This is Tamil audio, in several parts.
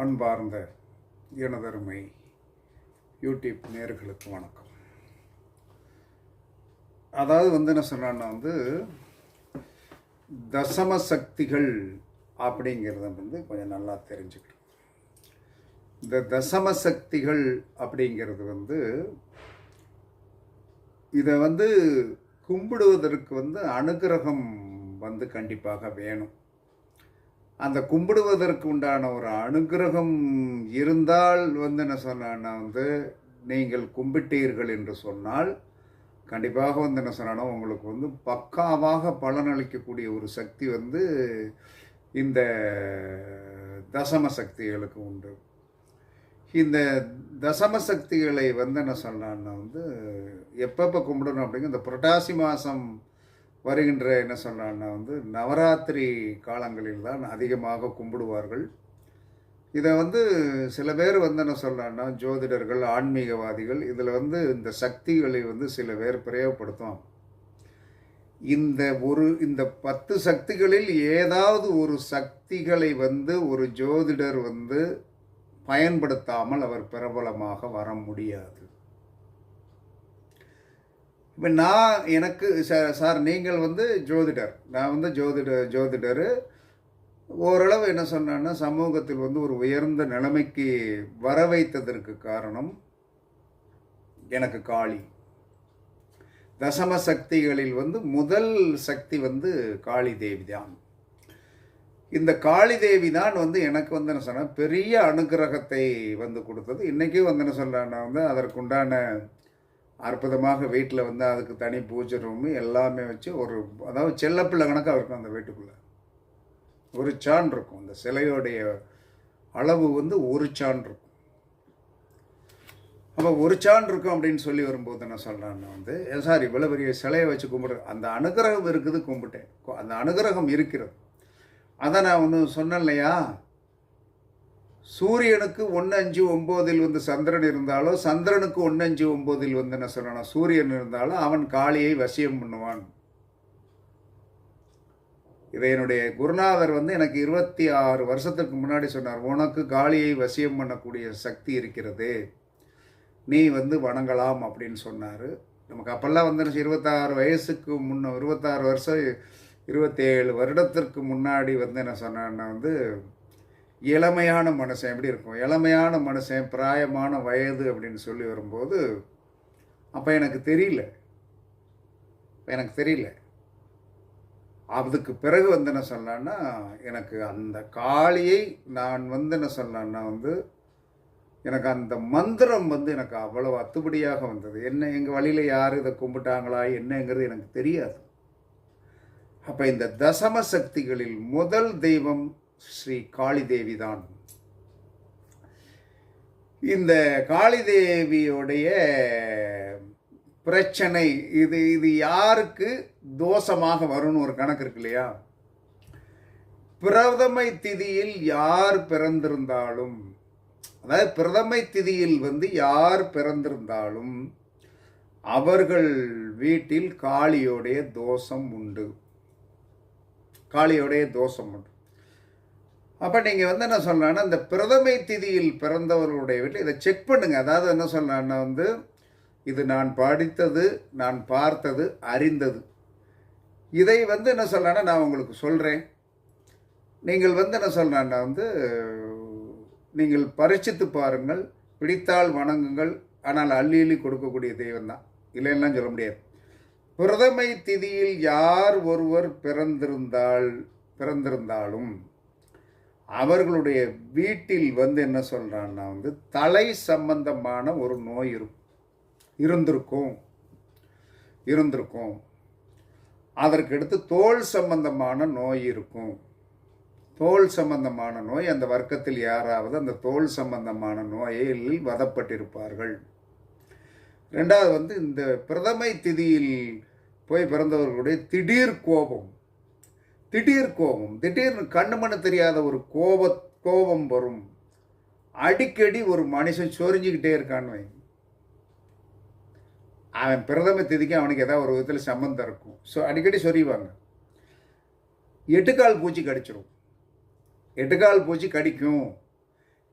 அன்பார்ந்த எனதருமை யூடியூப் நேர்களுக்கு வணக்கம். அதாவது வந்து என்ன சொன்னான்னா வந்து தசம சக்திகள் அப்படிங்கிறத வந்து கொஞ்சம் நல்லா தெரிஞ்சுக்கணும். இந்த தசம சக்திகள் அப்படிங்கிறது வந்து இதை வந்து கும்பிடுவதற்கு வந்து அனுகிரகம் வந்து கண்டிப்பாக வேணும். அந்த கும்பிடுவதற்கு உண்டான ஒரு அனுகிரகம் இருந்தால் வந்து என்ன சொன்னா வந்து நீங்கள் கும்பிட்டீர்கள் என்று சொன்னால் கண்டிப்பாக வந்து என்ன சொன்னா உங்களுக்கு வந்து பக்காவாக பலனளிக்கக்கூடிய ஒரு சக்தி வந்து இந்த தசம சக்திகளுக்கு உண்டு. இந்த தசம சக்திகளை வந்து என்ன சொல்லலாம்னா வந்து எப்பப்போ கும்பிடணும் அப்படிங்கிற இந்த புரட்டாசி மாதம் வருகின்ற என்ன சொன்னான்னா வந்து நவராத்திரி காலங்களில் தான் அதிகமாக கும்பிடுவார்கள். இதை வந்து சில பேர் வந்து என்ன சொல்லலாம்னா ஜோதிடர்கள் ஆன்மீகவாதிகள் இதில் வந்து இந்த சக்திகளை வந்து சில பேர் பிரயோகப்படுத்தும் இந்த ஒரு இந்த பத்து சக்திகளில் ஏதாவது ஒரு சக்திகளை வந்து ஒரு ஜோதிடர் வந்து பயன்படுத்தாமல் அவர் பிரபலமாக வர முடியாது. இப்போ நான் எனக்கு சார் சார் நீங்கள் வந்து ஜோதிடர். நான் வந்து ஜோதிட ஜோதிடர். ஓரளவு என்ன சொன்னேன்னா சமூகத்தில் வந்து ஒரு உயர்ந்த நிலைமைக்கு வர வைத்ததற்கு காரணம் எனக்கு காளி. தசம சக்திகளில் வந்து முதல் சக்தி வந்து காளி தேவி தான். இந்த காளி தேவி தான் வந்து எனக்கு வந்து என்ன சொன்னால் பெரிய அனுகிரகத்தை வந்து கொடுத்தது. இன்றைக்கும் வந்து என்ன சொல்கிறேன்னா வந்து அதற்குண்டான அற்புதமாக வீட்டில் வந்து அதுக்கு தனி பூஜை ரூமு எல்லாமே வச்சு ஒரு அதாவது செல்லப்பிள்ளை கணக்காக இருக்கும் அந்த வீட்டுக்குள்ளே. ஒரு சான் இருக்கும். அந்த சிலையோடைய அளவு வந்து ஒரு சான் இருக்கும். அப்போ ஒரு சான் இருக்கும் அப்படின்னு சொல்லி வரும்போது என்ன சொல்கிறான்னு வந்து சார் இவ்வளோ பெரிய சிலையை வச்சு கும்பிட்ற அந்த அனுகிரகம் இருக்குது கும்பிட்டேன். அந்த அனுகிரகம் இருக்கிறது. அதை நான் ஒன்று சொன்னேன் இல்லையா? சூரியனுக்கு ஒன்று அஞ்சு ஒம்போதில் வந்து சந்திரன் இருந்தாலோ சந்திரனுக்கு ஒன்று அஞ்சு ஒம்போதில் வந்து என்ன சொல்லணும் சூரியன் இருந்தாலும் அவன் காளியை வசியம் பண்ணுவான். இதை என்னுடைய குருநாதர் வந்து எனக்கு இருபத்தி ஆறு வருஷத்துக்கு முன்னாடி சொன்னார் உனக்கு காளியை வசியம் பண்ணக்கூடிய சக்தி இருக்கிறது. நீ வந்து வணங்கலாம் அப்படின்னு சொன்னார். நமக்கு அப்போல்லாம் வந்து இருபத்தாறு வயசுக்கு முன்ன இருபத்தாறு வருஷம் இருபத்தேழு வருடத்திற்கு முன்னாடி வந்து என்ன சொன்னேன்னா வந்து இளமையான மனுஷன் எப்படி இருக்கும்? இளமையான மனுஷன் பிராயமான வயது அப்படின்னு சொல்லி வரும்போது அப்போ எனக்கு தெரியல. எனக்கு தெரியல. அதுக்கு பிறகு வந்து என்ன சொல்லலான்னா எனக்கு அந்த காளியை நான் வந்து என்ன சொல்லலான்னா வந்து எனக்கு அந்த மந்திரம் வந்து எனக்கு அவ்வளோ அத்துப்படியாக வந்தது. என்ன எங்கள் வழியில் யார் இதை கும்பிட்டாங்களா? என்னங்கிறது எனக்கு தெரியாது. அப்போ இந்த தசம சக்திகளில் முதல் தெய்வம் ஸ்ரீ காளிதேவி தான் இந்த காளிதேவியுடைய பிரச்சனை இது இது யாருக்கு தோஷமாக வரும்னு ஒரு கணக்கு இருக்கு இல்லையா? பிரதமை திதியில் யார் பிறந்திருந்தாலும் அதாவது பிரதமை திதியில் வந்து யார் பிறந்திருந்தாலும் அவர்கள் வீட்டில் காளியோடைய தோஷம் உண்டு. காளியோடைய தோஷம் உண்டு. அப்போ நீங்கள் வந்து என்ன சொல்லலான்னா இந்த பிரதமை திதியில் பிறந்தவர்களுடைய வீட்டில் இதை செக் பண்ணுங்கள் அதாவது என்ன சொல்லலான்னா வந்து இது நான் படித்தது நான் பார்த்தது அறிந்தது. இதை வந்து என்ன சொல்லலான்னா நான் உங்களுக்கு சொல்கிறேன் நீங்கள் வந்து என்ன சொல்லலான்னா வந்து நீங்கள் பரிச்சித்து பாருங்கள் பிடித்தால் வணங்குங்கள் ஆனால் அள்ளி அள்ளி கொடுக்கக்கூடிய தெய்வம் தான். இல்லைன்னா சொல்ல முடியாது. பிரதமை திதியில் யார் ஒருவர் பிறந்திருந்தால் பிறந்திருந்தாலும் அவர்களுடைய வீட்டில் வந்து என்ன சொல்கிறான்னா வந்து தலை சம்பந்தமான ஒரு நோய் இருக்கும் இருந்திருக்கும். இருந்திருக்கும். அதற்கடுத்து தோல் சம்பந்தமான நோய் இருக்கும். தோல் சம்பந்தமான நோய் அந்த வர்க்கத்தில் யாராவது அந்த தோல் சம்பந்தமான நோயில் வதப்பட்டிருப்பார்கள். ரெண்டாவது வந்து இந்த பிரதமை திதியில் போய் பிறந்தவர்களுடைய திடீர் கோபம். திடீர் கோபம். திடீர்னு கண்ணு மண்ணு தெரியாத ஒரு கோப கோபம் வரும். அடிக்கடி ஒரு மனுஷன் சொரிஞ்சுக்கிட்டே இருக்கான்னு வைங்க அவன் பிரதம திதிக்கு அவனுக்கு ஏதாவது ஒரு விதத்தில் சம்மந்தம் இருக்கும். ஸோ அடிக்கடி சொறிவாங்க எட்டுக்கால் பூச்சி கடிச்சிடும் எட்டுக்கால் பூச்சி கடிக்கும்.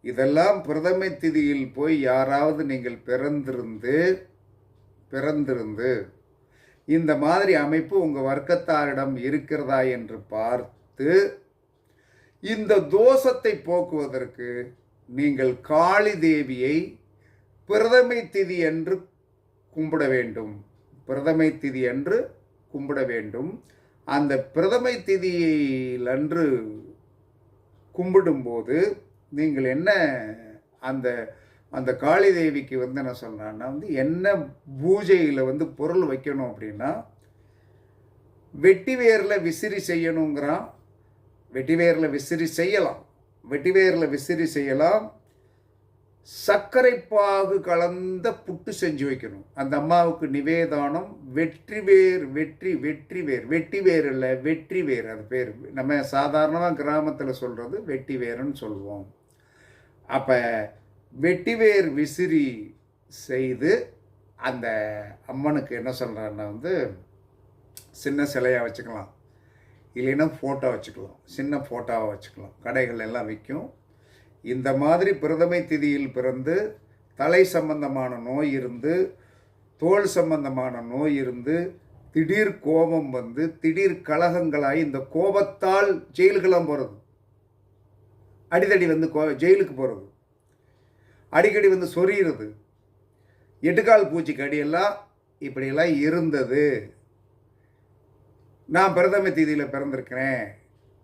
இதெல்லாம் பிரதமை திதியில் போய் யாராவது நீங்கள் பிறந்திருந்து பிறந்திருந்து இந்த மாதிரி அமைப்பு உங்கள் வர்க்கத்தாரிடம் இருக்கிறதா என்று பார்த்து இந்த தோஷத்தை போக்குவதற்கு நீங்கள் காளி தேவியை பிரதமை திதி என்று கும்பிட வேண்டும். பிரதமை திதி என்று கும்பிட வேண்டும். அந்த பிரதமை திதியிலன்று கும்பிடும்போது நீங்கள் என்ன அந்த அந்த காளி தேவிக்கு வந்து என்ன சொல்கிறேன்னா வந்து என்ன பூஜையில் வந்து பொருள் வைக்கணும் அப்படின்னா வெட்டி வேரில் விசிறி செய்யணுங்கிறான். வெட்டி வேரில் விசிறி செய்யலாம். வெட்டி வேரில் விசிறி செய்யலாம். சர்க்கரை பாகு கலந்த புட்டு செஞ்சு வைக்கணும். அந்த அம்மாவுக்கு நிவேதானம் வெற்றி வேர் வெற்றி வெற்றி வேர் வெட்டி வேர் இல்லை வெற்றி வேர் அது பேர். நம்ம சாதாரணமாக கிராமத்தில் சொல்கிறது வெட்டி வேருன்னு சொல்லுவோம். அப்போ வெட்டிவேர் விசிறி செய்து அந்த அம்மனுக்கு என்ன சொல்கிறாருன்னா வந்து சின்ன சிலையாக வச்சுக்கலாம். இல்லைன்னா ஃபோட்டோ வச்சுக்கலாம். சின்ன ஃபோட்டோவை வச்சுக்கலாம். கடைகள் எல்லாம் விற்கும் இந்த மாதிரி பிரதமை திதியில் பிறந்து தலை சம்பந்தமான நோய் இருந்து தோல் சம்பந்தமான நோய் இருந்து திடீர் கோபம் வந்து திடீர் கலகங்களாகி இந்த கோபத்தால் ஜெயிலுக்கெல்லாம் போகிறது அடிதடி வந்து கோ ஜெயிலுக்கு போகிறது அடிக்கடி வந்து சொரியிறது. எட்டுக்கால் பூச்சிக்கு அடியெல்லாம் இப்படியெல்லாம் இருந்தது. நான் பிரதம தீதியில் பிறந்திருக்கிறேன்.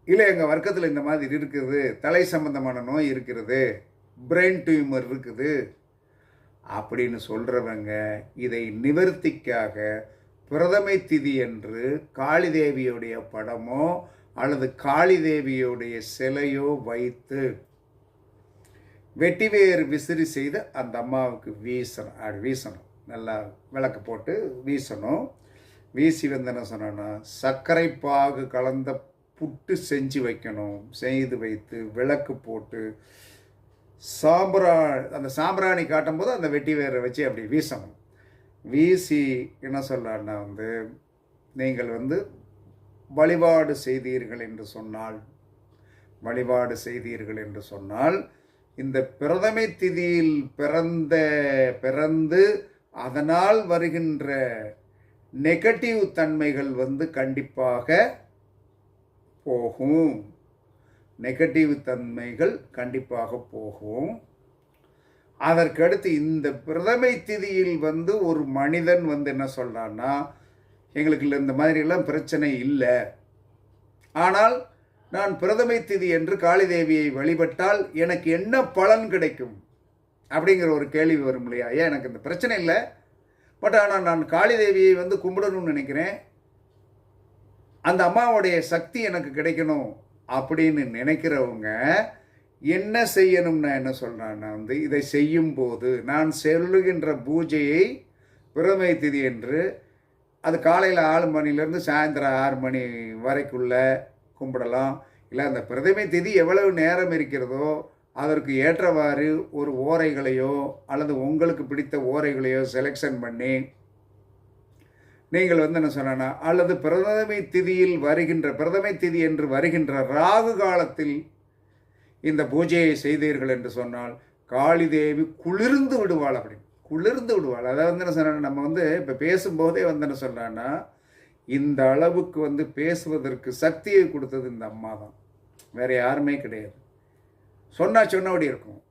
இல்லை எங்கள் வர்க்கத்தில் இந்த மாதிரி இருக்குது. தலை சம்பந்தமான நோய் இருக்கிறது பிரெயின் டியூமர் இருக்குது. அப்படின்னு சொல்கிறவங்க இதை நிவர்த்திக்காக பிரதமை திதி என்று காளி தேவியுடைய படமோ அல்லது காளி தேவியுடைய சிலையோ வைத்து வெட்டிவேர் விசிறி செய்து அந்த அம்மாவுக்கு வீசணும். அப்படி வீசணும். நல்லா விளக்கு போட்டு வீசணும். வீசி வந்து என்ன சொன்னோன்னா சர்க்கரை பாகு கலந்த புட்டு செஞ்சு வைக்கணும். செய்து வைத்து விளக்கு போட்டு சாம்பிரா அந்த சாம்பிராணி காட்டும்போது அந்த வெட்டி வேரை வச்சு அப்படி வீசணும். வீசி என்ன சொல்கிறாருன்னா வந்து நீங்கள் வந்து வழிபாடு செய்தீர்கள் என்று சொன்னால் வழிபாடு செய்தீர்கள் என்று சொன்னால் இந்த பிரதமை திதியில் பிறந்த பிறந்து அதனால் வருகின்ற நெகட்டிவ் தன்மைகள் வந்து கண்டிப்பாக போகும். நெகட்டிவ் தன்மைகள் கண்டிப்பாக போகும். அதற்கடுத்து இந்த பிரதமை திதியில் வந்து ஒரு மனிதன் வந்து என்ன சொல்கிறான்னா எங்களுக்கு இந்த மாதிரிலாம் பிரச்சனை இல்லை. ஆனால் நான் பிரதமை திதி என்று காளிதேவியை வழிபட்டால் எனக்கு என்ன பலன் கிடைக்கும்? அப்படிங்கிற ஒரு கேள்வி வரும் இல்லையா? ஏன் எனக்கு இந்த பிரச்சனை இல்லை? பட் ஆனால் நான் காளிதேவியை வந்து கும்பிடணும்னு நினைக்கிறேன். அந்த அம்மாவுடைய சக்தி எனக்கு கிடைக்கணும் அப்படின்னு நினைக்கிறவங்க என்ன செய்யணும்னா என்ன சொல்கிறேன்னா வந்து இதை செய்யும்போது நான் செல்லுகின்ற பூஜையை பிரமை திதி என்று அது காலையில் ஆறு மணிலேருந்து சாயந்தரம் ஆறு மணி வரைக்குள்ள கும்பிடலாம். இல்லை அந்த பிரதமை திதி எவ்வளவு நேரம் இருக்கிறதோ அதற்கு ஏற்றவாறு ஒரு ஓரைகளையோ அல்லது உங்களுக்கு பிடித்த ஓரைகளையோ செலெக்ஷன் பண்ணி நீங்கள் வந்து என்ன சொன்னா அல்லது பிரதமை திதியில் வருகின்ற பிரதமை திதி என்று வருகின்ற ராகு காலத்தில் இந்த பூஜையை செய்தீர்கள் என்று சொன்னால் காளி தேவி குளிர்ந்து விடுவாள் அப்படி. குளிர்ந்து விடுவாள். அதாவது வந்து என்ன சொன்னா நம்ம வந்து இப்போ பேசும்போதே வந்து என்ன சொல்கிறான்னா இந்த அளவுக்கு வந்து பேசுவதற்கு சக்தியை கொடுத்தது இந்த அம்மா தான். வேற யாருமே கிடையாது. சொன்னால் சொன்னபடி இருக்கும்.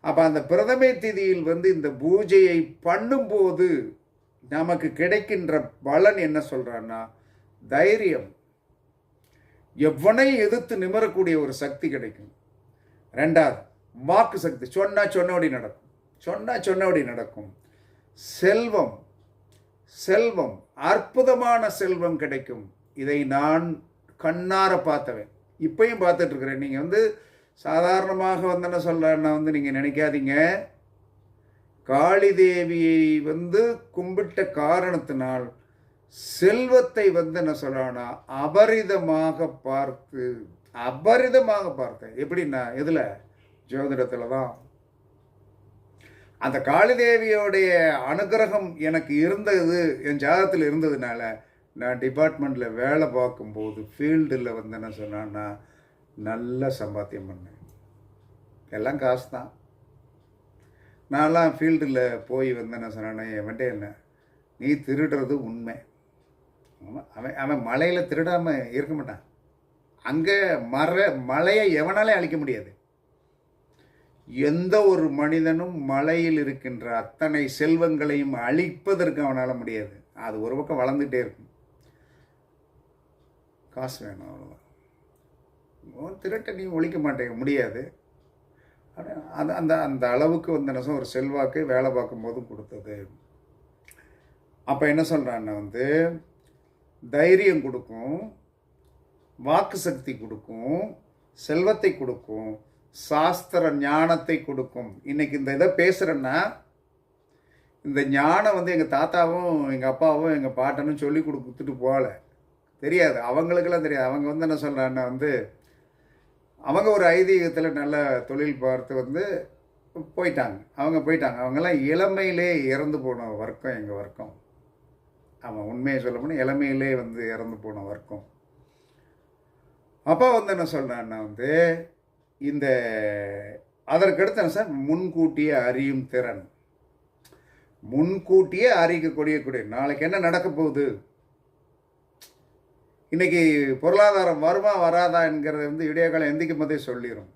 அப்போ அந்த பிரதமை திதியில் வந்து இந்த பூஜையை பண்ணும்போது நமக்கு கிடைக்கின்ற பலன் என்ன சொல்கிறான்னா தைரியம். எவனை எதிர்த்து நிமரக்கூடிய ஒரு சக்தி கிடைக்கும்? ரெண்டாவது வாக்கு சக்தி. சொன்னால் சொன்னபடி நடக்கும். சொன்னால் சொன்னபடி நடக்கும். செல்வம். செல்வம். அற்புதமான செல்வம் கிடைக்கும். இதை நான் கண்ணார பார்த்தவன். இப்பையும் பார்த்துட்ருக்குறேன். நீங்கள் வந்து சாதாரணமாக வந்து என்ன சொல்கிறேன்னா வந்து நீங்கள் நினைக்காதீங்க. காளி தேவியை வந்து கும்பிட்ட காரணத்தினால் செல்வத்தை வந்து என்ன சொல்றானா அபரிதமாக பார்த்து அபரிதமாக பார்த்தேன். எப்படின்னா எதில்? ஜோதிடத்தில் தான். அந்த காளிதேவியோடைய அனுகிரகம் எனக்கு இருந்தது என் ஜாதகத்தில் இருந்ததுனால நான் டிபார்ட்மெண்ட்டில் வேலை பார்க்கும்போது ஃபீல்டில் வந்து என்ன சொன்னான்னா நல்ல சம்பாத்தியம் பண்ணேன் எல்லாம் காசு தான் நான்லாம் ஃபீல்டில் போய் வந்து என்ன என் என்கிட்ட என்ன? நீ திருடுறது உண்மை. அவன் அவன் மலையில் திருடாமல் இருக்க மாட்டான். அங்கே மர மலையை எவனாலே அழிக்க முடியாது. எந்த ஒரு மனிதனும் மலையில் இருக்கின்ற அத்தனை செல்வங்களையும் அழிப்பதற்கு அவனால் முடியாது. அது ஒரு பக்கம் வளர்ந்துட்டே இருக்கும். காசு வேணும் அவ்வளோதான் உன் நீ ஒழிக்க மாட்டேங்க முடியாது. அது அந்த அந்த அளவுக்கு வந்து என்ன ஒரு செல்வாக்கு வேலை பார்க்கும்போது கொடுத்தது. அப்போ என்ன சொல்கிறான்னா வந்து தைரியம் கொடுக்கும் வாக்கு சக்தி கொடுக்கும் செல்வத்தை கொடுக்கும் சாஸ்திர ஞானத்தை கொடுக்கும். இன்னைக்கு இந்த இதை பேசுகிறேன்னா இந்த ஞானம் வந்து எங்கள் தாத்தாவும் எங்கள் அப்பாவும் எங்கள் பாட்டனும் சொல்லி கொடுத்துட்டு போகல. தெரியாது. அவங்களுக்கெல்லாம் தெரியாது. அவங்க வந்து என்ன சொல்கிறாங்கன்னா வந்து அவங்க ஒரு ஐதீகத்தில் நல்ல தொழில் பார்த்து வந்து போயிட்டாங்க. அவங்க போயிட்டாங்க. அவங்கெல்லாம் இளமையிலே இறந்து போன வர்க்கம் எங்கள் வர்க்கம். அவன் உண்மையை சொல்ல போனால் இளமையிலே வந்து இறந்து போன வர்க்கம். அப்பா வந்து என்ன சொல்கிறான்னா வந்து இந்த அதற்கடுத்த சார்? முன்கூட்டியே அறியும் திறன். முன்கூட்டியே அறிக்கக்கூடிய கூடிய நாளைக்கு என்ன நடக்க போகுது? இன்னைக்கு பொருளாதாரம் வருமா வராதா என்கிறத வந்து இடையகாலம் எந்திக்கும் போதே சொல்லிடும்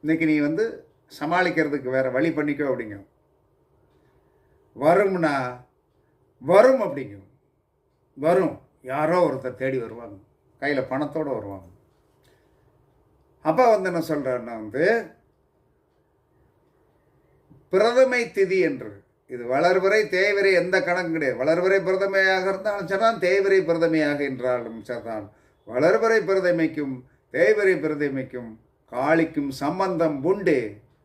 இன்னைக்கு நீ வந்து சமாளிக்கிறதுக்கு வேற வழி பண்ணிக்கோ அப்படிங்க. வரும்னா வரும் அப்படிங்க. வரும். யாரோ ஒருத்தர் தேடி வருவாங்க. கையில் பணத்தோடு வருவாங்க. அப்பா வந்து என்ன சொல்கிறேன்னா வந்து பிரதமை திதி என்று. இது வளர்வரை தேய்வரை எந்த கணக்கும் கிடையாது. வளர்வரை பிரதமையாக இருந்தாலும் சரிதான் தேய்வரை பிரதமையாக என்றாலும் சரிதான். வளர்வரை பிரதமைக்கும் தேய்வரை பிரதமைக்கும் காளிக்கும் சம்பந்தம் உண்டு.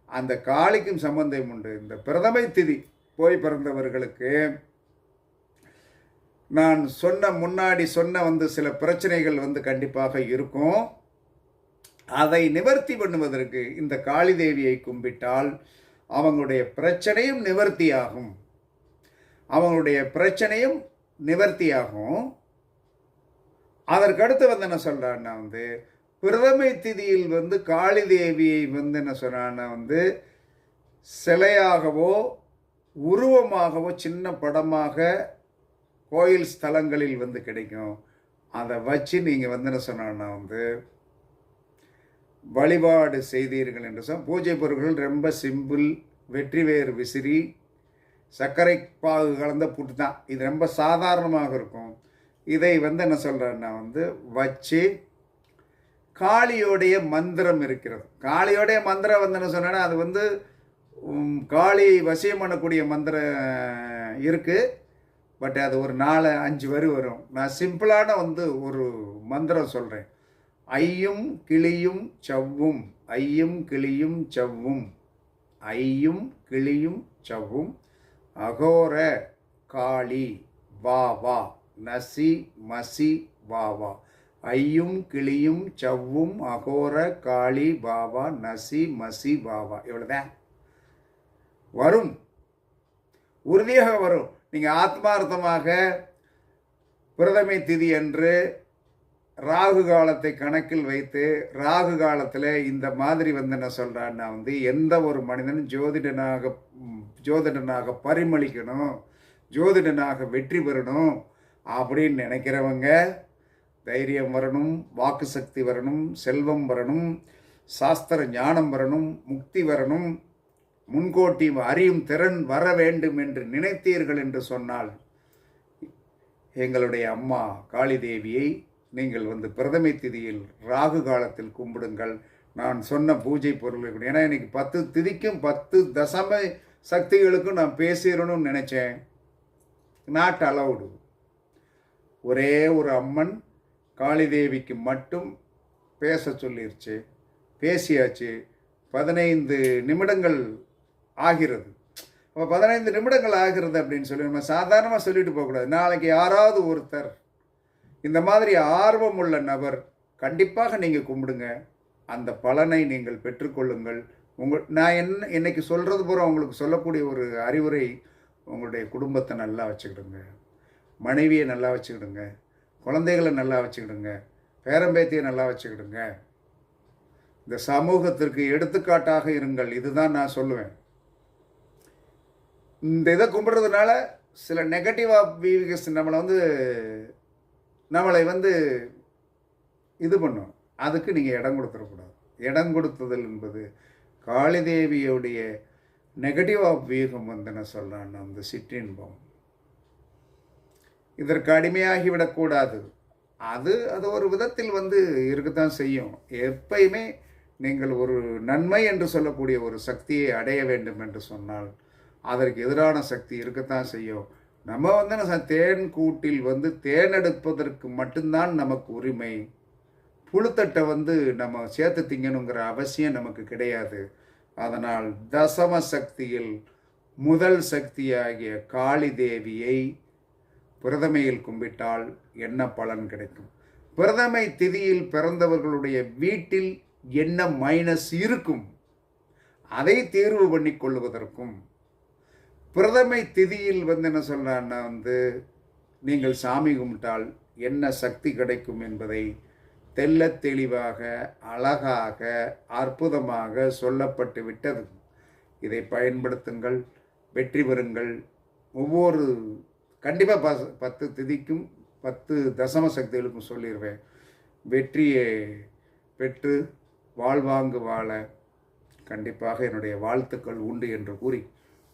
அந்த காளிக்கும் சம்பந்தம் உண்டு. இந்த பிரதமை திதி போய் பிறந்தவர்களுக்கு நான் சொன்ன முன்னாடி சொன்ன வந்து சில பிரச்சனைகள் வந்து கண்டிப்பாக இருக்கும். அதை நிவர்த்தி பண்ணுவதற்கு இந்த காளி தேவியை கும்பிட்டால் அவங்களுடைய பிரச்சனையும் நிவர்த்தியாகும். அவங்களுடைய பிரச்சனையும் நிவர்த்தியாகும். அதற்கடுத்து வந்து என்ன சொல்கிறான்னா வந்து பிரதமை திதியில் வந்து காளி தேவியை வந்து என்ன சொல்கிறான்னா வந்து சிலையாகவோ உருவமாகவோ சின்ன படமாக கோயில் ஸ்தலங்களில் வந்து கிடைக்கும். அதை வச்சு நீங்கள் வந்து என்ன சொன்னான்னா வந்து வழிபாடு செய்தீர்கள் என்று சொன்ன பூஜை பொருட்கள் ரொம்ப சிம்பிள் வெற்றிவேறு விசிறி சர்க்கரை பாகு கலந்த புட்டு தான். இது ரொம்ப சாதாரணமாக இருக்கும். இதை வந்து என்ன சொல்கிறேன்னா வந்து வச்சு காளியோடைய மந்திரம் இருக்கிறது. காளியோடைய மந்திரம் வந்து என்ன சொன்னேன்னா அது வந்து காளி வசியம் பண்ணக்கூடிய மந்திரம் இருக்குது பட் அது ஒரு நாலு அஞ்சு வரி வரும். நான் சிம்பிளான வந்து ஒரு மந்திரம் சொல்கிறேன் ஐயும் கிளியும் சவ்வும். ஐயும் கிளியும் சவ்வும். ஐயும் கிளியும் சவ்வும். அகோர காளி வா வா. நசி மசி வா வா. ஐயும் கிளியும் சவ்வும். அகோர காளி பாவா நசி மசி பாவா இவ்வளோதான் வரும். உறுதியாக வரும். நீங்கள் ஆத்மார்த்தமாக பிரதமை திதி என்று ராகு காலத்தை கணக்கில் வைத்து ராகு காலத்தில் இந்த மாதிரி வந்து என்ன சொல்கிறான்னா வந்து எந்த ஒரு மனிதனும் ஜோதிடனாக ஜோதிடனாக பரிமளிக்கணும் ஜோதிடனாக வெற்றி பெறணும் அப்படின்னு நினைக்கிறவங்க தைரியம் வரணும் வாக்கு சக்தி வரணும் செல்வம் வரணும் சாஸ்திர ஞானம் வரணும் முக்தி வரணும் முன்கோட்டி அறியும் திறன் வர வேண்டும் என்று நினைத்தீர்கள் என்று சொன்னால் எங்களுடைய அம்மா காளி தேவியை நீங்கள் வந்து பிரதமை திதியில் ராகு காலத்தில் கும்பிடுங்கள். நான் சொன்ன பூஜை பொருள் ஏன்னா இன்னைக்கு பத்து திதிக்கும் பத்து தசம சக்திகளுக்கும் நான் பேசிடணும்னு நினச்சேன். நாட் அலவுடு ஒரே ஒரு அம்மன் காளிதேவிக்கு மட்டும் பேச சொல்லிருச்சு. பேசியாச்சு. பதினைந்து நிமிடங்கள் ஆகிறது. அப்போ பதினைந்து நிமிடங்கள் ஆகிறது அப்படின்னு சொல்லி நம்ம சாதாரணமாக சொல்லிட்டு போகக்கூடாது. நாளைக்கு யாராவது ஒருத்தர் இந்த மாதிரி ஆர்வம் உள்ள நபர் கண்டிப்பாக நீங்கள் கும்பிடுங்க. அந்த பலனை நீங்கள் பெற்றுக்கொள்ளுங்கள். உங்கள் நான் என்ன இன்னைக்கு சொல்கிறது பூரா உங்களுக்கு சொல்லக்கூடிய ஒரு அறிவுரை உங்களுடைய குடும்பத்தை நல்லா வச்சுக்கிடுங்க. மனைவியை நல்லா வச்சுக்கிடுங்க. குழந்தைகளை நல்லா வச்சுக்கிடுங்க. பேரம்பேத்தியை நல்லா வச்சுக்கிடுங்க. இந்த சமூகத்திற்கு எடுத்துக்காட்டாக இருங்கள். இதுதான் நான் சொல்லுவேன். இந்த இதை கும்பிட்றதுனால சில நெகட்டிவ் ஆஃப் நம்மளை வந்து நம்மளை வந்து இது பண்ணும். அதுக்கு நீங்கள் இடம் கொடுத்துடக்கூடாது. இடம் கொடுத்ததல் என்பது காளிதேவியுடைய நெகட்டிவ் ஆஃப் வியூகம் வந்து நான் சொல்கிறான் அந்த சிற்றின்பம். இதற்கு அடிமையாகிவிடக்கூடாது. அது அது ஒரு விதத்தில் வந்து இருக்கத்தான் செய்யும். எப்பயுமே நீங்கள் ஒரு நன்மை என்று சொல்லக்கூடிய ஒரு சக்தியை அடைய வேண்டும் என்று சொன்னால் அதற்கு எதிரான சக்தி இருக்கத்தான் செய்யும். நம்ம வந்து என்ன தேன் கூட்டில் வந்து தேன் எடுப்பதற்கு மட்டும்தான் நமக்கு உரிமை. புழுத்தட்டை வந்து நம்ம சேர்த்து திங்கணுங்கிற அவசியம் நமக்கு கிடையாது. அதனால் தசம சக்தியில் முதல் சக்தியாகிய காளி தேவியை பிரதமையில் கும்பிட்டால் என்ன பலன் கிடைக்கும்? பிரதமை திதியில் பிறந்தவர்களுடைய வீட்டில் என்ன மைனஸ் இருக்கும்? அதை தேர்வு பண்ணி கொள்வதற்கும் பிரதமை திதியில் வந்து என்ன சொல்கிறான்னா வந்து நீங்கள் சாமி கும்பிட்டால் என்ன சக்தி கிடைக்கும் என்பதை தெள்ளத் தெளிவாக அழகாக அற்புதமாக சொல்லப்பட்டு விட்டது. இதை பயன்படுத்துங்கள் வெற்றி பெறுங்கள். ஒவ்வொரு கண்டிப்பாக பஸ் பத்து திதிக்கும் பத்து தசம சக்திகளுக்கும் சொல்லிடுவேன் வெற்றியை பெற்று வாழ்வாங்கு வாழ கண்டிப்பாக என்னுடைய வாழ்த்துக்கள் உண்டு என்று கூறி